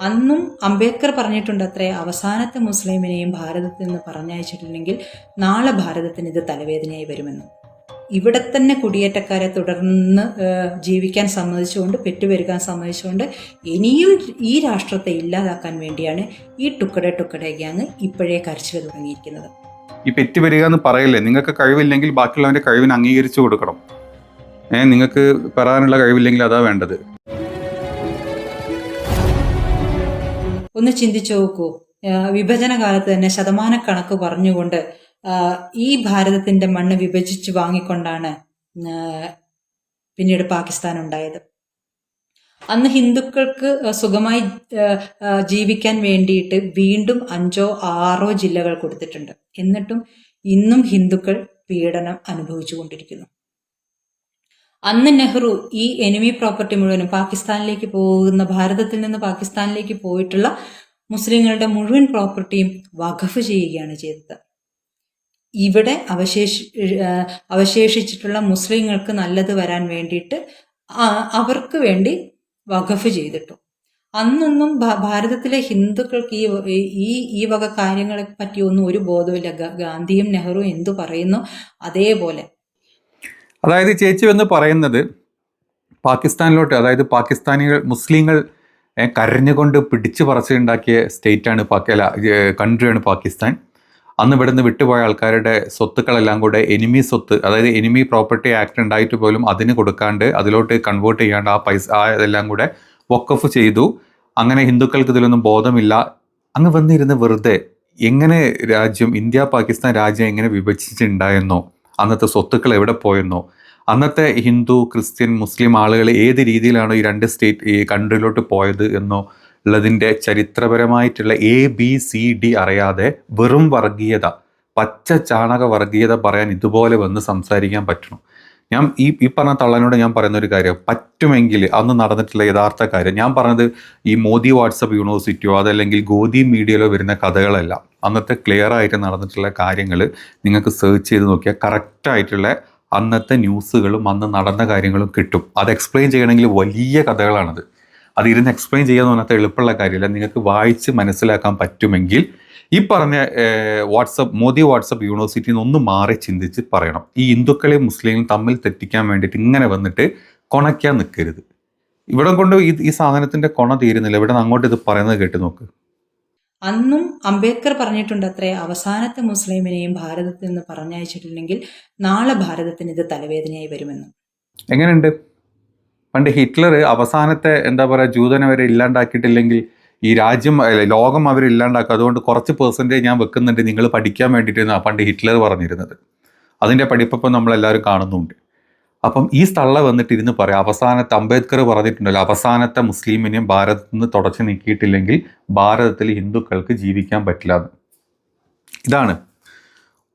അന്നും അംബേദ്കർ പറഞ്ഞിട്ടുണ്ട് അത്രേ അവസാനത്തെ മുസ്ലിമിനെയും ഭാരതത്തിൽ നിന്ന് പറഞ്ഞയച്ചിട്ടില്ലെങ്കിൽ നാളെ ഭാരതത്തിന് ഇത് തലവേദനയായി വരുമെന്ന്. ഇവിടെ തന്നെ കുടിയേറ്റക്കാരെ തുടർന്ന് ജീവിക്കാൻ സമ്മതിച്ചുകൊണ്ട് പെറ്റുപെരുക്കാൻ സമ്മതിച്ചുകൊണ്ട് ഇനിയും ഈ രാഷ്ട്രത്തെ ഇല്ലാതാക്കാൻ വേണ്ടിയാണ് ഈ ടുക്കടെ ടുക്കടെ ഗ്യാങ് ഇപ്പോഴേ കരച്ചിൽ തുടങ്ങിയിരിക്കുന്നത്. ഈ പെറ്റുപെരുക എന്ന് പറയില്ലേ നിങ്ങൾക്ക് കഴിവില്ലെങ്കിൽ ബാക്കിയുള്ളവന്റെ കഴിവിന് അംഗീകരിച്ചു കൊടുക്കണം. ഏഹ് നിങ്ങൾക്ക് പറയാനുള്ള കഴിവില്ലെങ്കിൽ അതാ വേണ്ടത്. ഒന്ന് ചിന്തിച്ചു നോക്കൂ. വിഭജന കാലത്ത് തന്നെ ശതമാനക്കണക്ക് പറഞ്ഞുകൊണ്ട് ഈ ഭാരതത്തിന്റെ മണ്ണ് വിഭജിച്ച് വാങ്ങിക്കൊണ്ടാണ് പിന്നീട് പാകിസ്ഥാൻ ഉണ്ടായത്. അന്ന് ഹിന്ദുക്കൾക്ക് സുഖമായി ജീവിക്കാൻ വേണ്ടിയിട്ട് വീണ്ടും അഞ്ചോ ആറോ ജില്ലകൾ കൊടുത്തിട്ടുണ്ട്. എന്നിട്ടും ഇന്നും ഹിന്ദുക്കൾ പീഡനം അനുഭവിച്ചു കൊണ്ടിരിക്കുന്നു അന്ന് നെഹ്റു ഈ എനിമി പ്രോപ്പർട്ടി മുഴുവനും പാകിസ്ഥാനിലേക്ക് പോകുന്ന ഭാരതത്തിൽ നിന്ന് പാകിസ്ഥാനിലേക്ക് പോയിട്ടുള്ള മുസ്ലിങ്ങളുടെ മുഴുവൻ പ്രോപ്പർട്ടിയും വഖഫ് ചെയ്യുകയാണ് ചെയ്തത്. ഇവിടെ അവശേഷ അവശേഷിച്ചിട്ടുള്ള മുസ്ലിങ്ങൾക്ക് നല്ലത് വരാൻ വേണ്ടിയിട്ട് അവർക്ക് വേണ്ടി വഖഫ് ചെയ്തിട്ടു. അന്നൊന്നും ഭാരതത്തിലെ ഹിന്ദുക്കൾക്ക് ഈ ഈ ഈ വക കാര്യങ്ങളെ പറ്റിയൊന്നും ഒരു ബോധവുമില്ല. ഗാന്ധിയും നെഹ്റു എന്തു പറയുന്നു? അതേപോലെ അതായത് ചേച്ചി എന്ന് പറയുന്നത് പാകിസ്ഥാനിലോട്ട് അതായത് പാകിസ്ഥാനികൾ മുസ്ലിങ്ങൾ കരഞ്ഞുകൊണ്ട് പിടിച്ചു പറിച്ചുണ്ടാക്കിയ സ്റ്റേറ്റാണ് പാക്കി അല്ല കൺട്രിയാണ് പാകിസ്ഥാൻ. അന്ന് ഇവിടുന്ന് വിട്ടുപോയ ആൾക്കാരുടെ സ്വത്തുക്കളെല്ലാം കൂടെ എനിമി സ്വത്ത് അതായത് എനിമി പ്രോപ്പർട്ടി ആക്ട് ഉണ്ടായിട്ട് പോലും അതിന് കൊടുക്കാണ്ട് അതിലോട്ട് കൺവേർട്ട് ചെയ്യാണ്ട് ആ പൈസ ആ ഇതെല്ലാം കൂടെ വക്കഫ് ചെയ്തു. അങ്ങനെ ഹിന്ദുക്കൾക്ക് ഇതിലൊന്നും ബോധമില്ല. അങ്ങ് വന്നിരുന്ന് വെറുതെ എങ്ങനെ രാജ്യം ഇന്ത്യ പാകിസ്ഥാൻ രാജ്യം എങ്ങനെ വിഭജിച്ചിട്ടുണ്ടായെന്നോ? അന്നത്തെ സ്വത്തുക്കൾ എവിടെ പോയെന്നോ. അന്നത്തെ ഹിന്ദു ക്രിസ്ത്യൻ മുസ്ലിം ആളുകൾ ഏത് രീതിയിലാണ് ഈ രണ്ട് സ്റ്റേറ്റ് ഈ കൺട്രിയിലോട്ട് പോയത് എന്നോ ഉള്ളതിന്റെ ചരിത്രപരമായിട്ടുള്ള എ ബി സി ഡി അറിയാതെ വെറും വർഗീയത പച്ച ചാണക വർഗീയത പറയാൻ ഇതുപോലെ വന്ന് സംസാരിക്കാൻ പറ്റണം. ഞാൻ ഈ ഈ പറഞ്ഞ തള്ളനോട് ഞാൻ പറയുന്ന ഒരു കാര്യം പറ്റുമെങ്കിൽ അന്ന് നടന്നിട്ടുള്ള യഥാർത്ഥ കാര്യം ഞാൻ പറഞ്ഞത് ഈ മോദി വാട്സപ്പ് യൂണിവേഴ്സിറ്റിയോ അതല്ലെങ്കിൽ ഗോദി മീഡിയയിലോ വരുന്ന കഥകളല്ല. അന്നത്തെ ക്ലിയർ ആയിട്ട് നടന്നിട്ടുള്ള കാര്യങ്ങൾ നിങ്ങൾക്ക് സെർച്ച് ചെയ്ത് നോക്കിയാൽ കറക്റ്റായിട്ടുള്ള അന്നത്തെ ന്യൂസുകളും അന്ന് നടന്ന കാര്യങ്ങളും കിട്ടും. അത് എക്സ്പ്ലെയിൻ ചെയ്യണമെങ്കിൽ വലിയ കഥകളാണത്. അത് ഇരുന്ന് എക്സ്പ്ലെയിൻ ചെയ്യാന്ന് പറഞ്ഞാൽ എളുപ്പമുള്ള കാര്യമില്ല. നിങ്ങൾക്ക് വായിച്ച് മനസ്സിലാക്കാൻ പറ്റുമെങ്കിൽ ഈ പറഞ്ഞ വാട്സപ്പ് മോദി വാട്സപ്പ് യൂണിവേഴ്സിറ്റിയിൽ നിന്ന് ഒന്ന് മാറി ചിന്തിച്ച് പറയണം. ഈ ഹിന്ദുക്കളെയും മുസ്ലിങ്ങളും തമ്മിൽ തെറ്റിക്കാൻ വേണ്ടിയിട്ട് ഇങ്ങനെ വന്നിട്ട് കൊണയ്ക്കാൻ നിൽക്കരുത് ഇവിടെ കൊണ്ട് ഈ ഈ സാധനത്തിന്റെ കൊണ തീരുന്നില്ല. ഇവിടെ അങ്ങോട്ട് ഇത് പറയുന്നത് കേട്ട് നോക്ക്. അന്നും അംബേദ്കർ പറഞ്ഞിട്ടുണ്ട് അത്രേ അവസാനത്തെ മുസ്ലിമിനെയും ഭാരതത്തിൽ നിന്ന് പറഞ്ഞയച്ചിട്ടില്ലെങ്കിൽ നാളെ ഭാരതത്തിന് ഇത് തലവേദനയായി വരുമെന്ന്. എങ്ങനെയുണ്ട്? പണ്ട് ഹിറ്റ്ലർ അവസാനത്തെ എന്താ പറയുക ജൂതനെ വരെ ഇല്ലാണ്ടാക്കിയിട്ടില്ലെങ്കിൽ ഈ രാജ്യം ലോകം അവർ ഇല്ലാണ്ടാക്കും അതുകൊണ്ട് കുറച്ച് പേഴ്സന്റേജ് ഞാൻ വെക്കുന്നുണ്ട്. നിങ്ങൾ പഠിക്കാൻ വേണ്ടിയിട്ടാണ് പണ്ട് ഹിറ്റ്ലർ പറഞ്ഞിരുന്നത്. അതിന്റെ പഠിപ്പപ്പം നമ്മളെല്ലാവരും കാണുന്നുണ്ട്. അപ്പം ഈ സ്ഥള്ള വന്നിട്ട് ഇരുന്ന് പറയാം. അവസാനത്തെ അംബേദ്കർ പറഞ്ഞിട്ടുണ്ടല്ലോ അവസാനത്തെ മുസ്ലിമിനെയും ഭാരതത്തിൽ നിന്ന് തുടച്ചു നീക്കിയിട്ടില്ലെങ്കിൽ ഭാരതത്തിൽ ഹിന്ദുക്കൾക്ക് ജീവിക്കാൻ പറ്റില്ല എന്ന്. ഇതാണ്.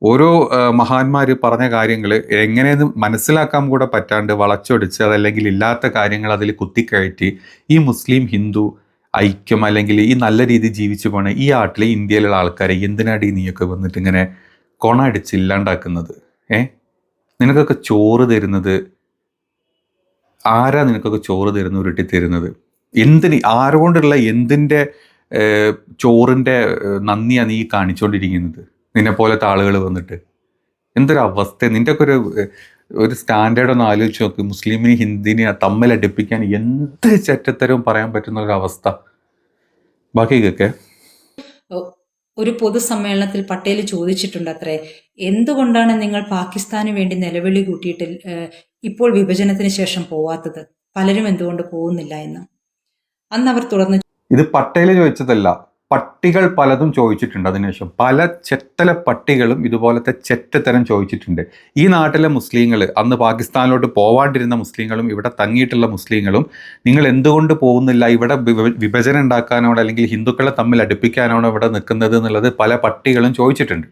ഓരോ മഹാന്മാർ പറഞ്ഞ കാര്യങ്ങൾ എങ്ങനെയെന്ന് മനസ്സിലാക്കാൻ കൂടെ പറ്റാണ്ട് വളച്ചൊടിച്ച് അതല്ലെങ്കിൽ ഇല്ലാത്ത കാര്യങ്ങൾ അതിൽ കുത്തിക്കയറ്റി ഈ മുസ്ലിം ഹിന്ദു ഐക്യം അല്ലെങ്കിൽ ഈ നല്ല രീതിയിൽ ജീവിച്ചു പോണ ഈ നാട്ടിലെ ഇന്ത്യയിലുള്ള ആൾക്കാരെ എന്തിനാടി നീയൊക്കെ വന്നിട്ട് ഇങ്ങനെ കൊണ അടിച്ച് ഇല്ലാണ്ടാക്കുന്നത്? ഏ? നിനക്കൊക്കെ ചോറ് തരുന്നത് ആരാ നിനക്കൊക്കെ ചോറ് തരുന്നു ഉരുട്ടി തരുന്നത് എന്തിന് ആരോണ്ടുള്ള എന്തിന്റെ ചോറിന്റെ നന്ദിയാണ് നീ കാണിച്ചുകൊണ്ടിരിക്കുന്നത് നിന്നെ പോലത്തെ ആളുകൾ വന്നിട്ട്. എന്തൊരു അവസ്ഥ നിന്റെ ഒക്കെ ഒരു ഒരു സ്റ്റാൻഡേർഡ് ഒന്ന് ആലോചിച്ച് നോക്ക്. മുസ്ലിമിനെ ഹിന്ദിനെ തമ്മിൽ അടുപ്പിക്കാൻ എന്ത് ചെറ്റത്തരവും പറയാൻ പറ്റുന്ന ഒരു അവസ്ഥ. ബാക്കി കേക്കെ. ഒരു പൊതുസമ്മേളനത്തിൽ പട്ടേൽ ചോദിച്ചിട്ടുണ്ട് അത്രേ എന്തുകൊണ്ടാണ് നിങ്ങൾ പാകിസ്ഥാന് വേണ്ടി നിലവിളി കൂട്ടിയിട്ട് ഇപ്പോൾ വിഭജനത്തിന് ശേഷം പോവാത്തത്? പലരും എന്തുകൊണ്ട് പോകുന്നില്ല എന്ന്. അന്ന് അവർ തുടർന്ന് ഇത് പട്ടേൽ ചോദിച്ചതല്ല. പട്ടികൾ പലതും ചോദിച്ചിട്ടുണ്ട് അതിനുശേഷം. പല ചെത്തല പട്ടികളും ഇതുപോലത്തെ ചെറ്റത്തരം ചോദിച്ചിട്ടുണ്ട്. ഈ നാട്ടിലെ മുസ്ലിങ്ങൾ അന്ന് പാകിസ്ഥാനിലോട്ട് പോവാണ്ടിരുന്ന മുസ്ലിങ്ങളും ഇവിടെ തങ്ങിയിട്ടുള്ള മുസ്ലിങ്ങളും നിങ്ങൾ എന്തുകൊണ്ട് പോകുന്നില്ല? ഇവിടെ വിഭ- വിഭജനം ഉണ്ടാക്കാനോട് അല്ലെങ്കിൽ ഹിന്ദുക്കളെ തമ്മിൽ അടുപ്പിക്കാനാണോ ഇവിടെ നിൽക്കുന്നത് എന്നുള്ളത് പല പട്ടികളും ചോദിച്ചിട്ടുണ്ട്.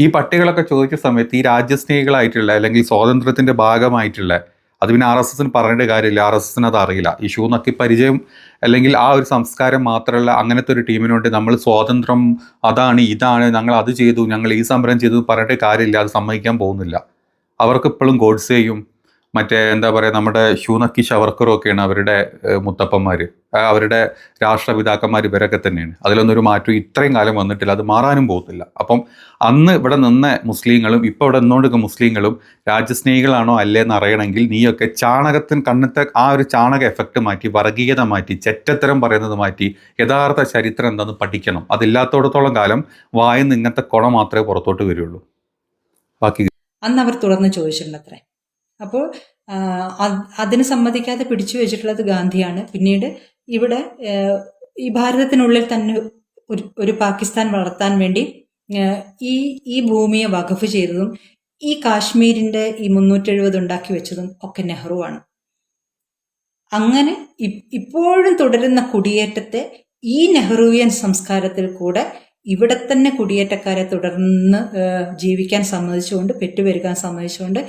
ഈ പട്ടികളൊക്കെ ചോദിച്ച സമയത്ത് ഈ രാജ്യസ്നേഹികളായിട്ടുള്ള അല്ലെങ്കിൽ സ്വാതന്ത്ര്യത്തിന്റെ ഭാഗമായിട്ടുള്ള അത് പിന്നെ ആർ എസ് എസിന് പറഞ്ഞിട്ട് കാര്യമില്ല. ആർ എസ് എസിന് അത് അറിയില്ല. ഈ ഷൂ പരിചയം അല്ലെങ്കിൽ ആ ഒരു സംസ്കാരം മാത്രമല്ല അങ്ങനത്തെ ഒരു ടീമിനുണ്ട് നമ്മൾ സ്വാതന്ത്ര്യം അതാണ് ഇതാണ് ഞങ്ങൾ അത് ചെയ്തു ഞങ്ങൾ ഈ സമരം ചെയ്തു പറയേണ്ട കാര്യമില്ല. അത് സമ്മതിക്കാൻ പോകുന്നില്ല. അവർക്ക് ഇപ്പോഴും ഗോഡ്സെയും മറ്റേ എന്താ പറയുക നമ്മുടെ ഹ്യൂനക്കി ഷവർക്കറും ഒക്കെയാണ് അവരുടെ മുത്തപ്പന്മാർ അവരുടെ രാഷ്ട്രപിതാക്കന്മാർ ഇവരൊക്കെ തന്നെയാണ്. അതിലൊന്നും ഒരു മാറ്റം ഇത്രയും കാലം വന്നിട്ടില്ല. അത് മാറാനും പോകത്തില്ല. അപ്പം അന്ന് ഇവിടെ നിന്ന മുസ്ലിങ്ങളും ഇപ്പോൾ ഇവിടെ നിന്നുകൊണ്ടിരിക്കുന്ന മുസ്ലിങ്ങളും രാജ്യസ്നേഹികളാണോ അല്ലേന്ന് അറിയണമെങ്കിൽ നീയൊക്കെ ചാണകത്തിന് കണ്ണത്തെ ആ ഒരു ചാണക എഫക്റ്റ് മാറ്റി വർഗീയത മാറ്റി ചെറ്റത്തരം പറയുന്നത് മാറ്റി യഥാർത്ഥ ചരിത്രം എന്താണെന്ന് പഠിക്കണം. അതില്ലാത്തടത്തോളം കാലം വായിന്ന് ഇങ്ങനത്തെ കുണ മാത്രമേ പുറത്തോട്ട് വരുള്ളൂ. ബാക്കി അന്ന് അവർ തുടർന്ന് ചോദിച്ചിട്ടുണ്ട് അത്രേ അപ്പോൾ അതിനെ സമ്മതിക്കാതെ പിടിച്ചു വെച്ചിട്ടുള്ളത് ഗാന്ധിയാണ്. പിന്നീട് ഇവിടെ ഈ ഭാരതത്തിനുള്ളിൽ തന്നെ ഒരു ഒരു പാകിസ്ഥാൻ വളർത്താൻ വേണ്ടി ഈ ഈ ഭൂമിയെ വഖഫ് ചെയ്തതും ഈ കാശ്മീരിന്റെ ഈ മുന്നൂറ്റെഴുപത് ഉണ്ടാക്കി വെച്ചതും ഒക്കെ നെഹ്റുവാണ്. അങ്ങനെ ഇപ്പോഴും തുടരുന്ന കുടിയേറ്റത്തെ ഈ നെഹ്റുവിയൻ സംസ്കാരത്തിൽ കൂടെ ഇവിടെ തന്നെ കുടിയേറ്റക്കാരെ തുടർന്ന് ജീവിക്കാൻ സമ്മതിച്ചുകൊണ്ട് പെറ്റുപെരുകാൻ സമ്മതിച്ചുകൊണ്ട്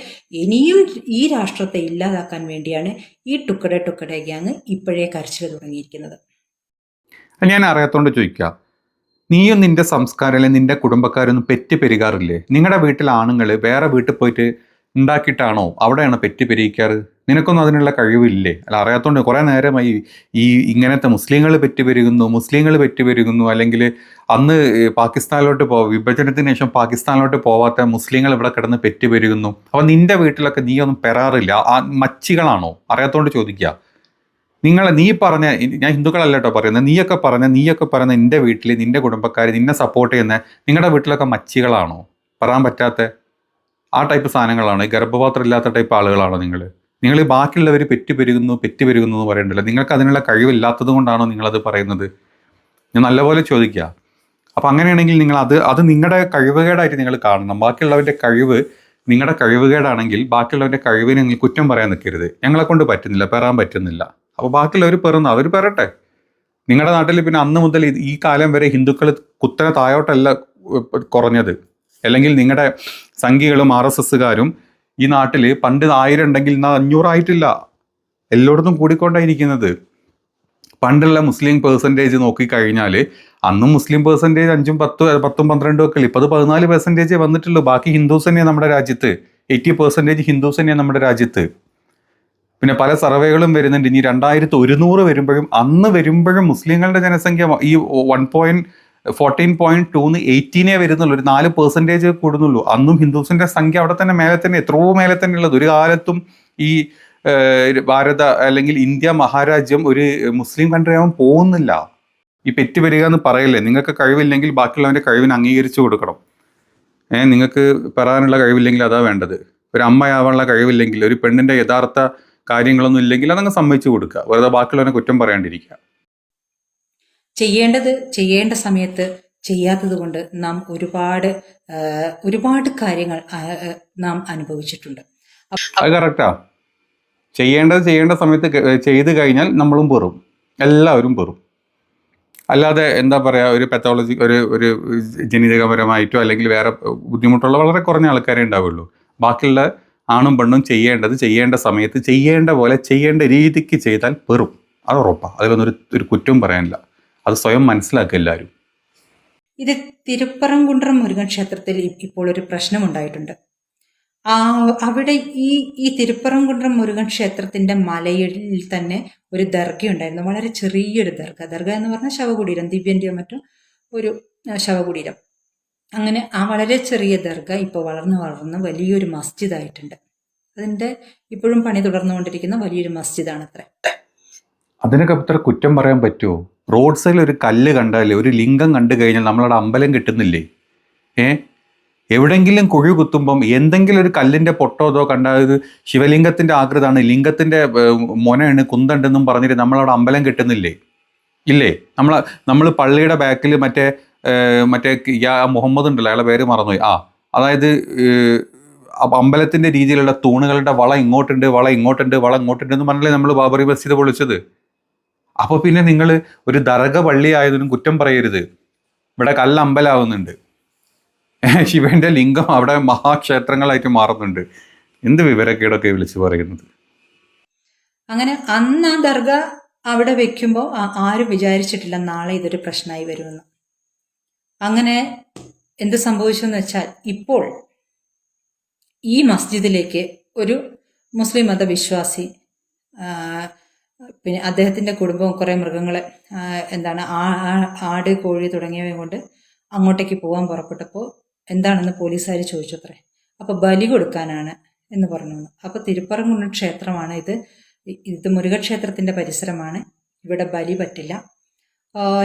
ഇനിയും ഈ രാഷ്ട്രത്തെ ഇല്ലാതാക്കാൻ വേണ്ടിയാണ് ഈ ടുക്കടെ ടുക്കടെ ഗ്യാങ് ഇപ്പോഴേ കരച്ചിൽ തുടങ്ങിയിരിക്കുന്നത്. ഞാൻ അറിയാത്തോണ്ട് ചോദിക്കാം. നീയും നിന്റെ സംസ്കാരം അല്ലെങ്കിൽ നിന്റെ കുടുംബക്കാരൊന്നും പെറ്റ് പെരുകാറില്ലേ നിങ്ങളുടെ വീട്ടിലെ ആണുങ്ങൾ വേറെ വീട്ടിൽ പോയിട്ട് ഉണ്ടാക്കിയിട്ടാണോ അവിടെയാണ് പെറ്റ് പെരുകിക്കാറ് നിനക്കൊന്നും അതിനുള്ള കഴിവില്ലേ? അല്ല അറിയാത്തതുകൊണ്ട് കുറേ നേരമായി ഈ ഇങ്ങനത്തെ മുസ്ലിങ്ങൾ പെറ്റുപെരുകുന്നു മുസ്ലിങ്ങൾ പെറ്റുപെരുകുന്നു അല്ലെങ്കിൽ അന്ന് പാകിസ്ഥാനിലോട്ട് പോ വിഭജനത്തിന് ശേഷം പാകിസ്ഥാനിലോട്ട് പോവാത്ത മുസ്ലിങ്ങൾ ഇവിടെ കിടന്ന് പെറ്റുപെരുകുന്നു. അപ്പോൾ നിന്റെ വീട്ടിലൊക്കെ നീ ഒന്നും പെറാറില്ല ആ മച്ചികളാണോ? അറിയാത്തതുകൊണ്ട് ചോദിക്കുക നിങ്ങളെ നീ പറഞ്ഞ ഞാൻ ഹിന്ദുക്കളല്ല കേട്ടോ പറയുന്നത് നീയൊക്കെ പറഞ്ഞ നീയൊക്കെ പറയുന്ന നിന്റെ വീട്ടിൽ നിന്റെ കുടുംബക്കാർ നിന്നെ സപ്പോർട്ട് ചെയ്യുന്ന നിങ്ങളുടെ വീട്ടിലൊക്കെ മച്ചികളാണോ? പറയാൻ പറ്റാത്ത ആ ടൈപ്പ് സാധനങ്ങളാണോ? ഗർഭപാത്രം ഇല്ലാത്ത ടൈപ്പ് ആളുകളാണോ നിങ്ങൾ നിങ്ങൾ ബാക്കിയുള്ളവർ പെറ്റ് പെരുകുന്നു പെറ്റ് പെരുകുന്നു എന്ന് പറയണ്ടല്ലോ. നിങ്ങൾക്ക് അതിനുള്ള കഴിവില്ലാത്തത് കൊണ്ടാണോ നിങ്ങളത് പറയുന്നത്? ഞാൻ നല്ലപോലെ ചോദിക്കുക അപ്പം അങ്ങനെയാണെങ്കിൽ നിങ്ങൾ അത് അത് നിങ്ങളുടെ കഴിവുകേടായിട്ട് നിങ്ങൾ കാണണം. ബാക്കിയുള്ളവരുടെ കഴിവ് നിങ്ങളുടെ കഴിവുകേടാണെങ്കിൽ ബാക്കിയുള്ളവരുടെ കഴിവിനെ നിങ്ങൾ കുറ്റം പറയാൻ നിൽക്കരുത്. ഞങ്ങളെ കൊണ്ട് പറ്റുന്നില്ല പെറാൻ പറ്റുന്നില്ല. അപ്പോൾ ബാക്കിയുള്ളവർ പെറുന്നു അവർ പെറട്ടെ. നിങ്ങളുടെ നാട്ടിൽ പിന്നെ അന്ന് മുതൽ ഈ കാലം വരെ ഹിന്ദുക്കൾ കുത്തനെ താഴോട്ടല്ല കുറഞ്ഞത്. അല്ലെങ്കിൽ നിങ്ങളുടെ സംഘികളും ആർ എസ് എസ്സുകാരും ഈ നാട്ടിൽ പണ്ട് ആയിരം ഉണ്ടെങ്കിൽ ഇന്ന് അഞ്ഞൂറായിട്ടില്ല. എല്ലായിടത്തും കൂടിക്കൊണ്ടായിരിക്കുന്നത് പണ്ടുള്ള മുസ്ലിം പേഴ്സന്റേജ് നോക്കിക്കഴിഞ്ഞാൽ അന്നും മുസ്ലിം പേഴ്സന്റേജ് അഞ്ചും പത്തും പത്തും പന്ത്രണ്ടും ഒക്കെ ഇപ്പോൾ അത് പതിനാല് പേഴ്സന്റേജേ വന്നിട്ടുള്ളൂ. ബാക്കി ഹിന്ദുസ് തന്നെയാണ് നമ്മുടെ രാജ്യത്ത്. എയ്റ്റി പെർസെന്റേജ് ഹിന്ദുസ് തന്നെയാണ് നമ്മുടെ രാജ്യത്ത്. പിന്നെ പല സർവേകളും വരുന്നുണ്ട്. ഇനി രണ്ടായിരത്തി ഒരുന്നൂറ് വരുമ്പോഴും അന്ന് വരുമ്പോഴും മുസ്ലിങ്ങളുടെ ജനസംഖ്യ ഈ വൺ പോയിന്റ് ഫോർട്ടീൻ പോയിന്റ് ടൂന്ന് എയ്റ്റീനേ വരുന്നുള്ളൂ. ഒരു നാല് പെർസെന്റേജ് കൂടുന്നുള്ളൂ. അന്നും ഹിന്ദുസിന്റെ സംഖ്യ അവിടെ തന്നെ മേലെ തന്നെ എത്രയോ മേലെ തന്നെ ഉള്ളത്. ഒരു കാലത്തും ഈ ഭാരത അല്ലെങ്കിൽ ഇന്ത്യ മഹാരാജ്യം ഒരു മുസ്ലിം കൺട്രി ആവാൻ പോകുന്നില്ല. ഈ പെറ്റ് വരിക എന്ന് പറയല്ലേ? നിങ്ങൾക്ക് കഴിവില്ലെങ്കിൽ ബാക്കിയുള്ളവന്റെ കഴിവിന് അംഗീകരിച്ചു കൊടുക്കണം. ഏഹ് നിങ്ങൾക്ക് പറയാനുള്ള കഴിവില്ലെങ്കിൽ അതാ വേണ്ടത്. ഒരു അമ്മയാവാനുള്ള കഴിവില്ലെങ്കിൽ ഒരു പെണ്ണിന്റെ യഥാർത്ഥ കാര്യങ്ങളൊന്നും ഇല്ലെങ്കിൽ അതങ്ങ് സമ്മതിച്ചു കൊടുക്കുക. വെറുതെ ബാക്കിയുള്ളവനെ കുറ്റം പറയാണ്ടിരിക്കുക. ചെയ്യേണ്ടത് ചെയ്യേണ്ട സമയത്ത് ചെയ്യാത്തത് കൊണ്ട് നാം ഒരുപാട് ഒരുപാട് കാര്യങ്ങൾ നാം അനുഭവിച്ചിട്ടുണ്ട്. കറക്റ്റാ. ചെയ്യേണ്ടത് ചെയ്യേണ്ട സമയത്ത് ചെയ്തു കഴിഞ്ഞാൽ നമ്മളും പെറും. എല്ലാവരും പെറും. അല്ലാതെ എന്താ പറയുക ഒരു പെത്തോളജി ഒരു ഒരു ജനിതകപരമായിട്ടോ അല്ലെങ്കിൽ വേറെ ബുദ്ധിമുട്ടുള്ള വളരെ കുറഞ്ഞ ആൾക്കാരെ ഉണ്ടാവുള്ളൂ. ബാക്കിയുള്ള ആണും പെണ്ണും ചെയ്യേണ്ടത് ചെയ്യേണ്ട സമയത്ത് ചെയ്യേണ്ട പോലെ ചെയ്യേണ്ട രീതിക്ക് ചെയ്താൽ പെറും. അത് ഉറപ്പാണ് അതിലൊന്നൊരു ഒരു കുറ്റവും പറയാനില്ല. അത് സ്വയം മനസ്സിലാക്കുക എല്ലാവരും. ഇത് തിരുപ്പറംകുണ്ട്രം മുരുകൻ ക്ഷേത്രത്തിൽ ഇപ്പോൾ ഒരു പ്രശ്നമുണ്ടായിട്ടുണ്ട്. ആ അവിടെ ഈ ഈ തിരുപ്പറംകുണ്ട്രം മുരുകൻ ക്ഷേത്രത്തിന്റെ മലയിൽ തന്നെ ഒരു ദർഗ ഉണ്ടായിരുന്നു വളരെ ചെറിയൊരു ദർഗ. ദർഗ എന്ന് പറഞ്ഞാൽ ശവകുടീരം ദിവ്യന്റെയോ മറ്റോ ഒരു ശവകുടീരം. അങ്ങനെ ആ വളരെ ചെറിയ ദർഗ ഇപ്പോൾ വളർന്ന് വളർന്ന് വലിയൊരു മസ്ജിദായിട്ടുണ്ട്. അതിന്റെ ഇപ്പോഴും പണി തുടർന്നുകൊണ്ടിരിക്കുന്ന വലിയൊരു മസ്ജിദാണ് അത്ര അതിനൊക്കെ അത്ര കുറ്റം പറയാൻ പറ്റുമോ? റോഡ് സൈഡിൽ ഒരു കല്ല് കണ്ടാലേ ഒരു ലിംഗം കണ്ടു കഴിഞ്ഞാൽ നമ്മളവിടെ അമ്പലം കിട്ടുന്നില്ലേ? ഏ? എവിടെങ്കിലും കുഴി കുത്തുമ്പം എന്തെങ്കിലും ഒരു കല്ലിന്റെ പൊട്ടോ അതോ കണ്ടാൽ ഇത് ശിവലിംഗത്തിന്റെ ആകൃതാണ് ലിംഗത്തിന്റെ മൊനയാണ് കുന്തണ്ടെന്നും പറഞ്ഞിട്ട് നമ്മളവിടെ അമ്പലം കിട്ടുന്നില്ലേ? ഇല്ലേ? നമ്മൾ നമ്മൾ പള്ളിയുടെ ബാക്കിൽ മറ്റേ മറ്റേ മുഹമ്മദ് ഉണ്ടല്ലോ അയാളെ പേര് മറന്നുപോയി. ആ അതായത് അമ്പലത്തിന്റെ രീതിയിലുള്ള തൂണുകളുടെ വള ഇങ്ങോട്ടുണ്ട് വള ഇങ്ങോട്ടുണ്ട് വള ഇങ്ങോട്ടുണ്ട് എന്ന് പറഞ്ഞല്ലേ നമ്മൾ ബാബറി മസ്ജിദ് പൊളിച്ചത്? അപ്പോൾ പിന്നെ നിങ്ങൾ ഒരു ദർഗ പള്ളി ആയതിനും കുറ്റം പറയരുത്. ഇവിടെ കല്ലമ്പലാവുന്നുണ്ട്. ശിവന്റെ ലിംഗം അവിടെ മഹാക്ഷേത്രങ്ങളായിട്ട് മാറുന്നുണ്ട്. എന്ത് വിവരക്കേടൊക്കെ വിളിച്ചു പറയുന്നത്? അങ്ങനെ അന്ന് ആ ദർഗ അവിടെ വെക്കുമ്പോൾ ആരും വിചാരിച്ചിട്ടില്ല നാളെ ഇതൊരു പ്രശ്നമായി വരുമെന്ന്. അങ്ങനെ എന്ത് സംഭവിച്ചു എന്ന് വെച്ചാൽ ഇപ്പോൾ ഈ മസ്ജിദിലേക്ക് ഒരു മുസ്ലിം മതവിശ്വാസി പിന്നെ അദ്ദേഹത്തിന്റെ കുടുംബം കുറേ മൃഗങ്ങളെ എന്താണ് ആട് കോഴി തുടങ്ങിയവയും കൊണ്ട് അങ്ങോട്ടേക്ക് പോകാൻ പുറപ്പെട്ടപ്പോൾ എന്താണെന്ന് പോലീസുകാർ ചോദിച്ചത്രേ. അപ്പോൾ ബലി കൊടുക്കാനാണ് എന്ന് പറഞ്ഞു. അപ്പോൾ തിരുപ്പറങ്കുണ്ട് ക്ഷേത്രമാണ് ഇത്. ഇത് മുരുകക്ഷേത്രത്തിന്റെ പരിസരമാണ്. ഇവിടെ ബലി പറ്റില്ല.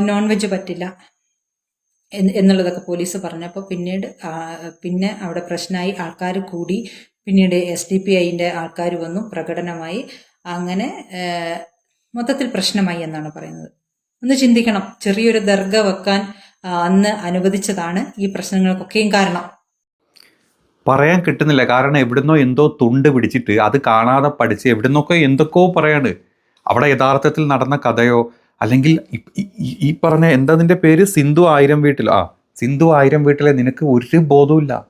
നോൺ വെജ് പറ്റില്ല എന്നുള്ളതൊക്കെ പോലീസ് പറഞ്ഞപ്പോൾ പിന്നീട് പിന്നെ അവിടെ പ്രശ്നമായി ആൾക്കാർ കൂടി. പിന്നീട് എസ് ഡി പി ഐന്റെ ആൾക്കാർ വന്നു. പ്രകടനമായി അങ്ങനെ മൊത്തത്തിൽ പ്രശ്നമായി എന്നാണ് പറയുന്നത്. ഒന്ന് ചിന്തിക്കണം. ചെറിയൊരു ദർഗ വെക്കാൻ അന്ന് അനുവദിച്ചതാണ് ഈ പ്രശ്നങ്ങൾക്കൊക്കെയും കാരണം. പറയാൻ കിട്ടുന്നില്ല. കാരണം എവിടുന്നോ എന്തോ തുണ്ട് പിടിച്ചിട്ട് അത് കാണാതെ പഠിച്ച് എവിടുന്നൊക്കെ എന്തൊക്കെയോ പറയാണ്. അവിടെ യഥാർത്ഥത്തിൽ നടന്ന കഥയോ അല്ലെങ്കിൽ ഈ- പറഞ്ഞ എന്താ പേര്? സിന്ധു ആയിരം വീട്ടിൽ. ആ സിന്ധു ആയിരം വീട്ടിലെ നിനക്ക് ഒരു ബോധവുമില്ല.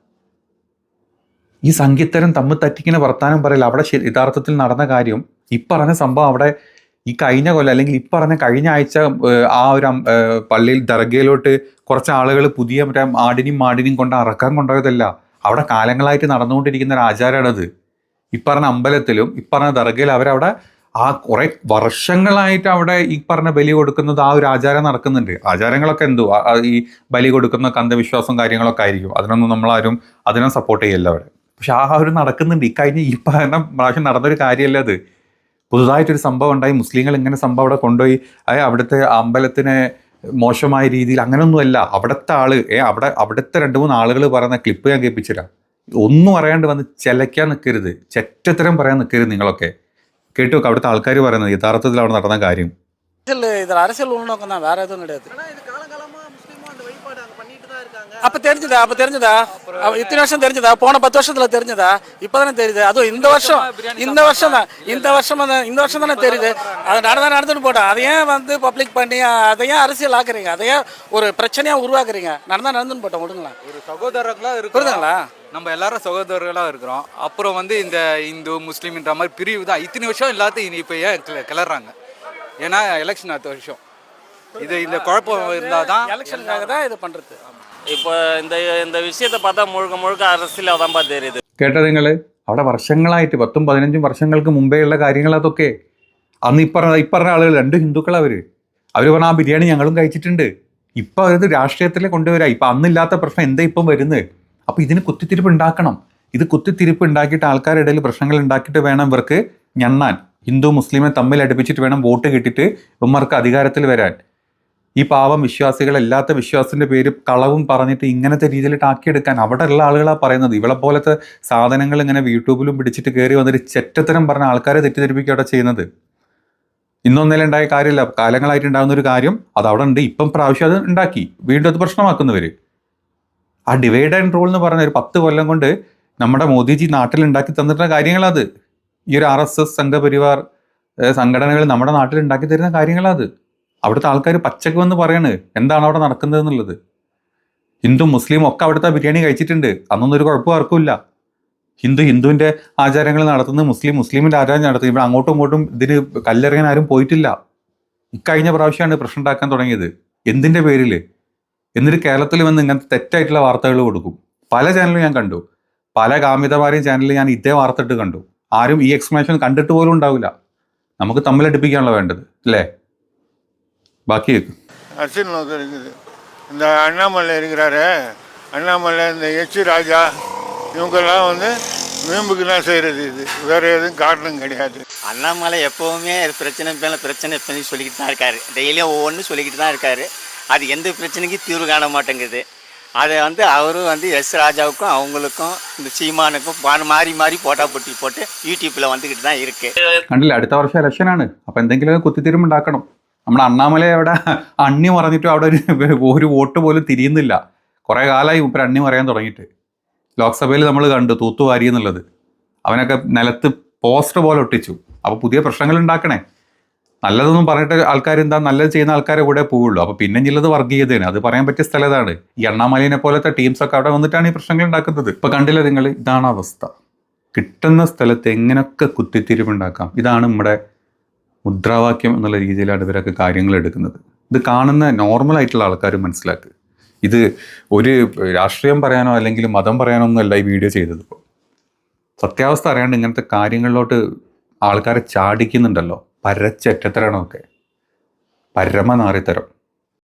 ഈ സംഗീതരം തമ്മിൽ തറ്റിക്കുന്ന വർത്താനം പറയില്ല. അവിടെ യഥാർത്ഥത്തിൽ നടന്ന കാര്യം ഈ പറഞ്ഞ സംഭവം അവിടെ ഈ കഴിഞ്ഞ കൊല്ലം അല്ലെങ്കിൽ ഈ പറഞ്ഞ കഴിഞ്ഞ ആഴ്ച ആ ഒരു പള്ളിയിൽ ദർഗയിലോട്ട് കുറച്ച് ആളുകൾ പുതിയ മറ്റേ ആടിനും മാടിനും കൊണ്ട് അറക്കാൻ കൊണ്ടുപോയതല്ല. അവിടെ കാലങ്ങളായിട്ട് നടന്നുകൊണ്ടിരിക്കുന്ന ഒരു ആചാരമാണത് ഈ പറഞ്ഞ അമ്പലത്തിലും ഈ പറഞ്ഞ ദർഗയിൽ അവരവിടെ ആ കുറെ വർഷങ്ങളായിട്ട് അവിടെ ഈ പറഞ്ഞ ബലി കൊടുക്കുന്നത് ആ ഒരു ആചാരം നടക്കുന്നുണ്ട്. ആചാരങ്ങളൊക്കെ എന്തോ? ഈ ബലി കൊടുക്കുന്ന അന്ധവിശ്വാസം കാര്യങ്ങളൊക്കെ ആയിരിക്കും. അതിനൊന്നും നമ്മളാരും അതിനെ സപ്പോർട്ട് ചെയ്യല്ല അവിടെ. പക്ഷെ ആ ഒരു നടക്കുന്നുണ്ട്. ഈ കഴിഞ്ഞ ഈ പറഞ്ഞ പ്രാവശ്യം നടന്നൊരു കാര്യമല്ല അത്. പുതുതായിട്ടൊരു സംഭവം ഉണ്ടായി മുസ്ലിങ്ങൾ ഇങ്ങനെ സംഭവം അവിടെ കൊണ്ടുപോയി അതായത് അവിടുത്തെ അമ്പലത്തിനെ മോശമായ രീതിയിൽ അങ്ങനെയൊന്നുമല്ല അവിടുത്തെ ആള് ഏ അവിടെ അവിടുത്തെ രണ്ട് മൂന്ന് ആളുകൾ പറയുന്ന ക്ലിപ്പ് ഞാൻ കേൾപ്പിച്ചുതരാം ഒന്നും അറിയാണ്ട് വന്ന് ചിലയ്ക്കാൻ നിൽക്കരുത് ചെറ്റത്തരം പറയാൻ നിൽക്കരുത് നിങ്ങളൊക്കെ കേട്ടു നോക്ക് അവിടുത്തെ ആൾക്കാർ പറയുന്നത് യഥാർത്ഥത്തിൽ അവിടെ നടന്ന കാര്യം அரசியல் இதில் அரசியல் உள்நோக்கம் தான் வேற எதுவும் கிடையாது அப்ப தெரிஞ்சுதா அப்ப தெரிஞ்சுதா? இத்தனை வருஷம் தெரிஞ்சுதா? போன பத்து வருஷத்துல தெரிஞ்சுதா? இப்பதானே தெரியுது. அதுவும் இந்த வருஷம் இந்த வருஷம் தான். இந்த வருஷம் இந்த வருஷம் தானே தெரியுது. அது நடந்தா நடந்துட்டு போட்டோம். அதை ஏன் வந்து பப்ளிக் பண்ணி அதை ஏன் அரசியல் ஆக்குறீங்க? அதை ஏன் ஒரு பிரச்சனையா உருவாக்குறீங்க? நடந்தா நடந்துட்டு போட்டோம் விடுங்களேன். ஒரு சகோதரர்களா இருக்கிறோம். நம்ம எல்லாரும் சகோதரர்களா இருக்கிறோம். அப்புறம் வந்து இந்த இந்து முஸ்லீம்ன்ற மாதிரி பிரிவு தான். இத்தனை வருஷம் எல்லாத்தையும் இப்போ ஏன் கிள- கிளறாங்க? ஏன்னா எலெக்ஷன் அடுத்த வருஷம். இது இந்த குழப்பம் இருந்தால் தான் எலெக்ஷனுக்காக தான் இது பண்றது. இப்போ இந்த இந்த விஷயத்தை பார்த்தா முழுக்க முழுக்க அரசியலாக தான்ப்பா தெரியுது കേട്ടോ നിങ്ങൾ അവിടെ വർഷങ്ങളായിട്ട് പത്തും പതിനഞ്ചും വർഷങ്ങൾക്ക് മുമ്പേ ഉള്ള കാര്യങ്ങൾ അതൊക്കെ അന്ന് ഇപ്പറഞ്ഞ ഇപ്പറഞ്ഞ ആളുകൾ രണ്ട് ഹിന്ദുക്കൾ അവർ അവർ പറഞ്ഞ ആ ബിരിയാണി ഞങ്ങളും കഴിച്ചിട്ടുണ്ട് ഇപ്പം അത് രാഷ്ട്രീയത്തിലെ കൊണ്ടുവരാം ഇപ്പം അന്നില്ലാത്ത പ്രശ്നം എന്താ ഇപ്പം വരുന്നത് അപ്പം ഇതിന് കുത്തിത്തിരിപ്പ് ഉണ്ടാക്കണം ഇത് കുത്തിത്തിരിപ്പ് ഉണ്ടാക്കിയിട്ട് ആൾക്കാരുടെ ഇടയിൽ പ്രശ്നങ്ങൾ ഉണ്ടാക്കിയിട്ട് വേണം ഇവർക്ക് ഞണ്ണാൻ ഹിന്ദു മുസ്ലിമെ തമ്മിൽ അടുപ്പിച്ചിട്ട് വേണം വോട്ട് കിട്ടിയിട്ട് ഇവന്മാർക്ക് അധികാരത്തിൽ വരാൻ ഈ പാവം വിശ്വാസികളല്ലാത്ത വിശ്വാസത്തിന്റെ പേര് കളവും പറഞ്ഞിട്ട് ഇങ്ങനത്തെ രീതിയിലിട്ട് ആക്കിയെടുക്കാൻ അവിടെ ഉള്ള ആളുകളാണ് പറയുന്നത്. ഇവളെ പോലത്തെ സാധനങ്ങൾ ഇങ്ങനെ യൂട്യൂബിലും പിടിച്ചിട്ട് കയറി വന്നിട്ട് ചെറ്റത്തരം പറഞ്ഞ ആൾക്കാരെ തെറ്റിദ്ധരിപ്പിക്കുക അവിടെ ചെയ്യുന്നത്. ഇന്നൊന്നേലും ഉണ്ടായ കാര്യമില്ല. കാലങ്ങളായിട്ട് ഉണ്ടാകുന്ന ഒരു കാര്യം അത് അവിടെ ഉണ്ട്. ഇപ്പം പ്രാവശ്യം അത് ഉണ്ടാക്കി. വീണ്ടും അത് പ്രശ്നമാക്കുന്നവർ ആ ഡിവൈഡ് ആൻഡ് റൂൾ എന്ന് പറഞ്ഞ ഒരു പത്ത് കൊല്ലം കൊണ്ട് നമ്മുടെ മോദിജി നാട്ടിൽ ഉണ്ടാക്കി തന്നിട്ടുള്ള കാര്യങ്ങളത്. ഈ ഒരു ആർ എസ് എസ് സംഘപരിവാർ സംഘടനകൾ നമ്മുടെ നാട്ടിൽ ഉണ്ടാക്കി തരുന്ന കാര്യങ്ങളത്. അവിടുത്തെ ആൾക്കാർ പച്ചക്ക് വന്ന് പറയണ് എന്താണ് അവിടെ നടക്കുന്നത് എന്നുള്ളത് ഹിന്ദു മുസ്ലിം ഒക്കെ അവിടുത്തെ ബിരിയാണി കഴിച്ചിട്ടുണ്ട്. അന്നൊന്നും ഒരു കുഴപ്പം ആർക്കുമില്ല. ഹിന്ദു ഹിന്ദുവിന്റെ ആചാരങ്ങൾ നടത്തുന്നത് മുസ്ലിം മുസ്ലിമിന്റെ ആചാരം നടത്തുന്നത് ഇവിടെ അങ്ങോട്ടും ഇങ്ങോട്ടും ഇതിന് കല്ലെറിയാൻ ആരും പോയിട്ടില്ല. ഇക്കഴിഞ്ഞ പ്രാവശ്യമാണ് പ്രശ്നം ഉണ്ടാക്കാൻ തുടങ്ങിയത്. എന്തിന്റെ പേരിൽ എന്നിട്ട് കേരളത്തിൽ വന്ന് ഇങ്ങനത്തെ തെറ്റായിട്ടുള്ള വാർത്തകൾ കൊടുക്കും. പല ചാനലും ഞാൻ കണ്ടു. പല കാമിതമാരെയും ചാനലിൽ ഞാൻ ഇതേ വാർത്ത ഇട്ട് കണ്ടു. ആരും ഈ എക്സ്പ്ലനേഷൻ കണ്ടിട്ട് പോലും ഉണ്ടാവില്ല. നമുക്ക് തമ്മിലടിപ്പിക്കാനുള്ള വേണ്ടത് അല്ലേ? ബാക്കി കേക്ക് அரசியல் நோக்கம் இருக்குது இந்த அண்ணாமலை இருக்கிறாரு அண்ணாமலை இந்த எச் ராஜா இவங்கெல்லாம் வந்து வீம்புக்கு தான் செய்கிறது இது வேற எதுவும் காரணம் கிடையாது அண்ணாமலை எப்போவுமே பிரச்சனை மேலே பிரச்சனை பண்ணி சொல்லிக்கிட்டு தான் இருக்காரு டெய்லியும் ஒவ்வொன்றும் சொல்லிக்கிட்டு தான் இருக்காரு அது எந்த பிரச்சனைக்கும் தீர்வு காண மாட்டேங்குது அதை வந்து அவரும் வந்து எஸ் ராஜாவுக்கும் அவங்களுக்கும் இந்த சீமானுக்கும் பா- மாறி மாறி போட்டா போட்டி போட்டு யூடியூப்பில் வந்துக்கிட்டு தான் இருக்குது കണ്ടില്ല അടുത്ത വർഷം ഇലക്ഷനാണ് അപ്പൊ എന്തെങ്കിലും കുത്തിത്തിരിമ്പ് ഉണ്ടാക്കണം നമ്മുടെ അണ്ണാമല അവിടെ അണ്ണി മറഞ്ഞിട്ടും അവിടെ ഒരു ഒരു വോട്ട് പോലും തിരിയുന്നില്ല. കുറേ കാലമായി ഇപ്പം അണ്ണി മറയാൻ തുടങ്ങിയിട്ട്. ലോക്സഭയിൽ നമ്മൾ കണ്ടു തൂത്തുവാരി എന്നുള്ളത്. അവനൊക്കെ നിലത്ത് പോസ്റ്റർ പോലെ ഒട്ടിച്ചു. അപ്പോൾ പുതിയ പ്രശ്നങ്ങൾ ഉണ്ടാക്കണേ. നല്ലതൊന്നും പറഞ്ഞിട്ട് ആൾക്കാർ എന്താ നല്ലത് ചെയ്യുന്ന ആൾക്കാരെ കൂടെ പോവുള്ളൂ. അപ്പോൾ പിന്നെ ചിലത് വർഗീയതയാണ്. അത് പറയാൻ പറ്റിയ സ്ഥലതാണ് ഈ അണ്ണാമലയിനെ പോലത്തെ ടീംസൊക്കെ അവിടെ വന്നിട്ടാണ് ഈ പ്രശ്നങ്ങൾ ഉണ്ടാക്കുന്നത്. ഇപ്പോൾ കണ്ടില്ല നിങ്ങൾ? ഇതാണ് അവസ്ഥ. കിട്ടുന്ന സ്ഥലത്ത് എങ്ങനെയൊക്കെ കുത്തിത്തിരിവുണ്ടാക്കാം? ഇതാണ് നമ്മുടെ മുദ്രാവാക്യം എന്നുള്ള രീതിയിലാണ് ഇവരൊക്കെ കാര്യങ്ങൾ എടുക്കുന്നത്. ഇത് കാണുന്ന നോർമൽ ആയിട്ടുള്ള ആൾക്കാർ മനസ്സിലാക്കുക ഇത് ഒരു രാഷ്ട്രീയം പറയാനോ അല്ലെങ്കിൽ മതം പറയാനോ ഒന്നും അല്ല ഈ വീഡിയോ ചെയ്തത് ഇപ്പോൾ സത്യാവസ്ഥ അറിയാണ്ട് ഇങ്ങനത്തെ കാര്യങ്ങളിലോട്ട് ആൾക്കാരെ ചാടിക്കുന്നുണ്ടല്ലോ. പരച്ചറ്റത്തരണമൊക്കെ പരമനാറിത്തരം.